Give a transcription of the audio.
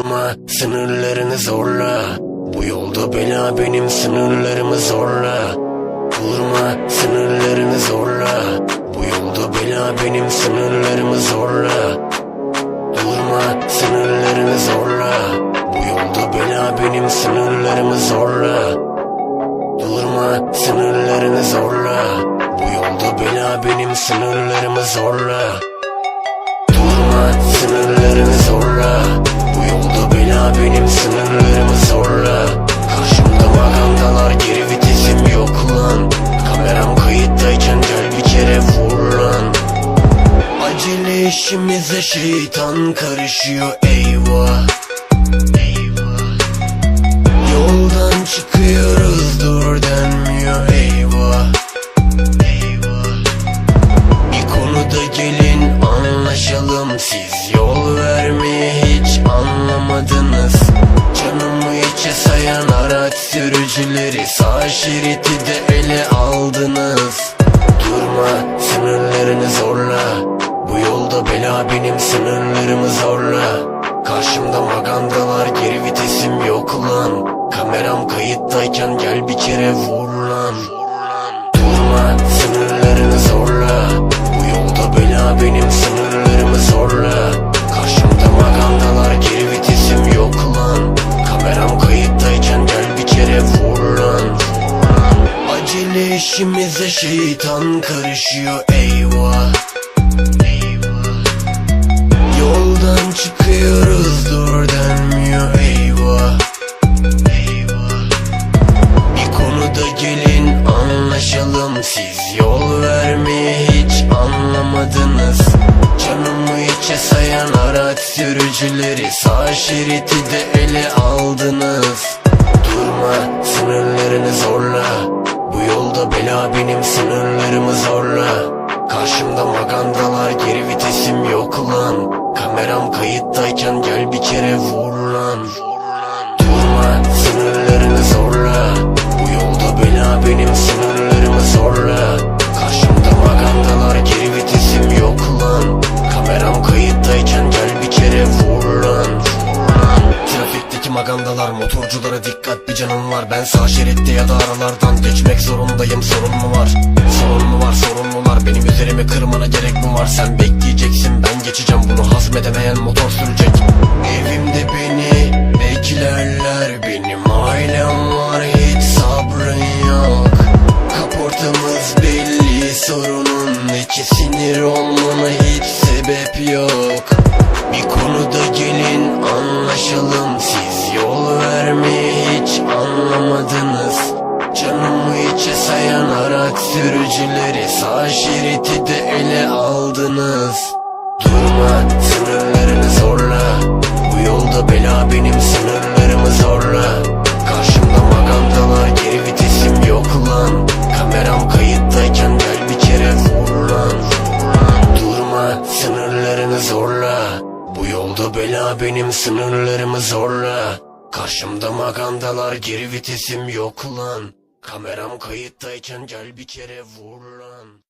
Durma sınırlarını zorla. Bu yolda bela benim sınırlarımı zorla. Durma sınırlarını zorla. Bu yolda bela benim sınırlarımı zorla. Durma sınırlarını zorla. Bu yolda bela benim sınırlarımı zorla. Durma sınırlarını zorla. Bu yolda bela benim sınırlarımı zorla. Durma sınırlarını zorla Benim sınırlarımı zorla. Karşımda magandalar geri vitesim yok lan Kameram kayıttayken gel bir kere vur lan. Acele işimize şeytan karışıyor eyvah. Eyvah. Yoldan de ele aldınız. Durma sınırlarını zorla. Bu yolda bela benim sınırlarımı zorla. Karşımda magandalar geri vitesim yok lan Kameram kayıttayken gel bir kere vur lan. Durma sınırlarını zorla. Bu yolda bela benim sınırlarımı işimize şeytan karışıyor eyvah. Eyvah Yoldan çıkıyoruz dur denmiyor eyvah. Eyvah Bir konuda gelin anlaşalım. Siz yol vermeyi hiç anlamadınız. Canımı içe sayan araç sürücüleri Sağ şeridi de ele aldınız Karşımda magandalar geri vitesim yok lan. Kameram kayıttayken gel bir kere vur lan. Durma sınırlarını zorla. Bu yolda bela benim sınırlarımı zorla. Karşımda magandalar geri vitesim yok lan. Kameram kayıttayken gel bir kere vur lan. Trafikteki magandalar motorculara dikkat. Bir canım var Ben sağ şeritte ya da aralardan geçmek zorundayım. Sorun mu var? Sorun var Sen bekleyeceksin. Ben geçeceğim bunu hazmedemeyen motor sürecek. Evimde beni beklerler benim ailem var hiç sabrın yok. Kaportamız belli sorunun içi sinir olmana hiç sebep yok. Bir konuda gelin anlaşalım sayan araç sürücüleri Sağ şeridi de ele aldınız. Durma sınırlarını zorla. Bu yolda bela benim sınırlarımı zorla. Karşımda magandalar geri vitesim yok lan. Kameram kayıttayken gel bir kere vur lan. Durma sınırlarını zorla. Bu yolda bela benim sınırlarımı zorla. Karşımda magandalar geri vitesim yok lan Kameram kayıttayken gel bir kere vur lan